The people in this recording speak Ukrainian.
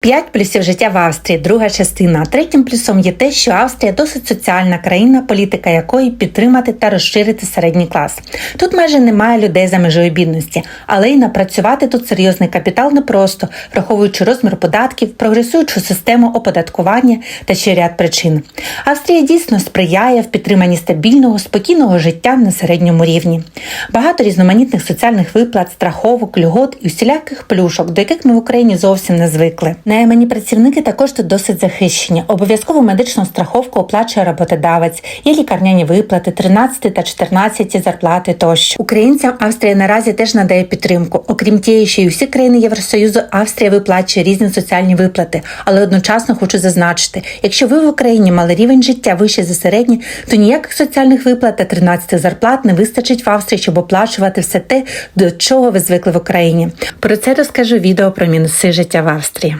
П'ять плюсів життя в Австрії, друга частина. Третім плюсом є те, що Австрія досить соціальна країна, політика якої підтримати та розширити середній клас. Тут майже немає людей за межою бідності, але й напрацювати тут серйозний капітал непросто, враховуючи розмір податків, прогресуючу систему оподаткування та ще ряд причин. Австрія дійсно сприяє в підтриманні стабільного, спокійного життя на середньому рівні. Багато різноманітних соціальних виплат, страховок, льгот і усіляких плюшок, до яких ми в Україні зовсім не звикли. Наймані працівники також тут досить захищені. Обов'язкову медичну страховку оплачує роботодавець, є лікарняні виплати, 13 та 14 зарплати тощо. Українцям Австрія наразі теж надає підтримку. Окрім тієї, що і всі країни Євросоюзу, Австрія виплачує різні соціальні виплати. Але одночасно хочу зазначити, якщо ви в Україні мали рівень життя вище за середній, то ніяких соціальних виплат та 13 зарплат не вистачить в Австрії, щоб оплачувати все те, до чого ви звикли в Україні. Про це розкажу відео про мінуси життя в Австрії.